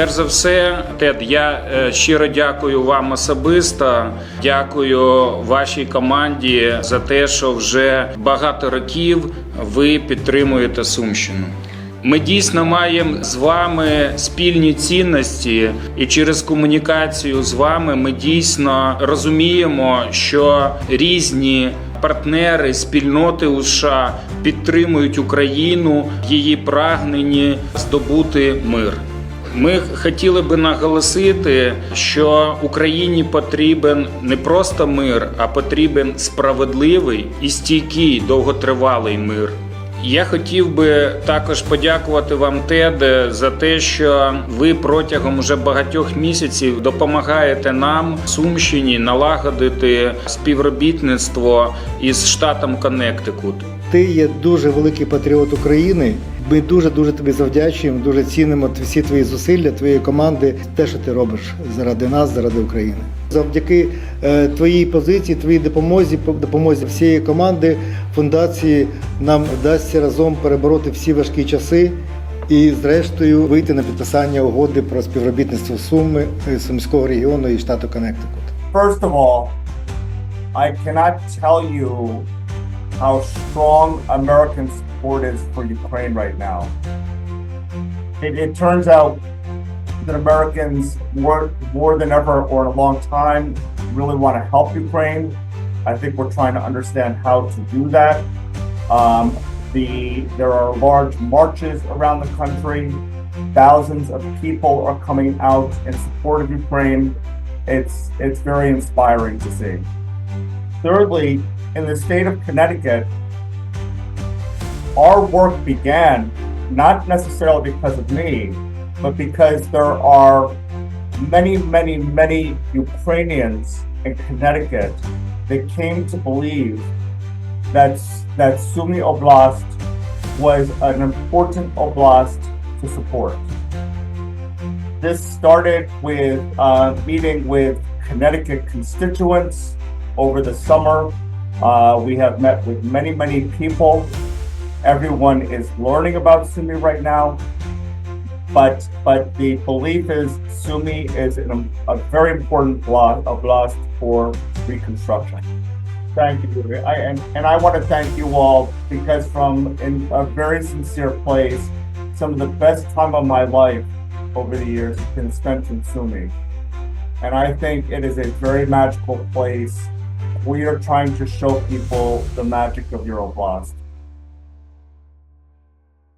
Перш за все, Тед, я е, щиро дякую вам особисто. Дякую вашій команді за те, що вже багато років ви підтримуєте Сумщину. Ми дійсно маємо з вами спільні цінності, і через комунікацію з вами ми дійсно розуміємо, що різні партнери спільноти у США підтримують Україну в її прагненні здобути мир. Ми хотіли би наголосити, що Україні потрібен не просто мир, а потрібен справедливий і стійкий довготривалий мир. Я хотів би також подякувати вам, Теде, за те, що ви протягом уже багатьох місяців допомагаєте нам, Сумщині, налагодити співробітництво із штатом Коннектикут. Ти є дуже великий патріот України. Ми дуже дуже тобі завдячуємо, дуже цінимо всі твої зусилля, твоєї команди, те, що ти робиш заради нас, заради України. Завдяки е, твоїй позиції, твоїй допомозі, по- допомозі всієї команди фундації нам вдасться разом перебороти всі важкі часи і, зрештою, вийти на підписання угоди про співробітництво Суми, е, Сумського регіону і штату Коннектикут. First of all, I cannot tell you how strong American support is for Ukraine right now. It, it turns out that Americans more, more than ever or in a long time really want to help Ukraine. I think we're trying to understand how to do that. Um, the there are large marches around the country. Thousands of people are coming out in support of Ukraine. It's it's very inspiring to see. Thirdly, in the state of Connecticut, our work began not necessarily because of me, but because there are many, many, many Ukrainians in Connecticut that came to believe that that Sumy Oblast was an important oblast to support. This started with a meeting with Connecticut constituents over the summer. Uh, we have met with many, many people. Everyone is learning about Sumi right now, but but the belief is Sumi is an, a very important block, oblast for reconstruction. Thank you, I, and and I want to thank you all because from in a very sincere place, some of the best time of my life over the years has been spent in Sumi. And I think it is a very magical place. We are trying to show people the magic of Euroblast.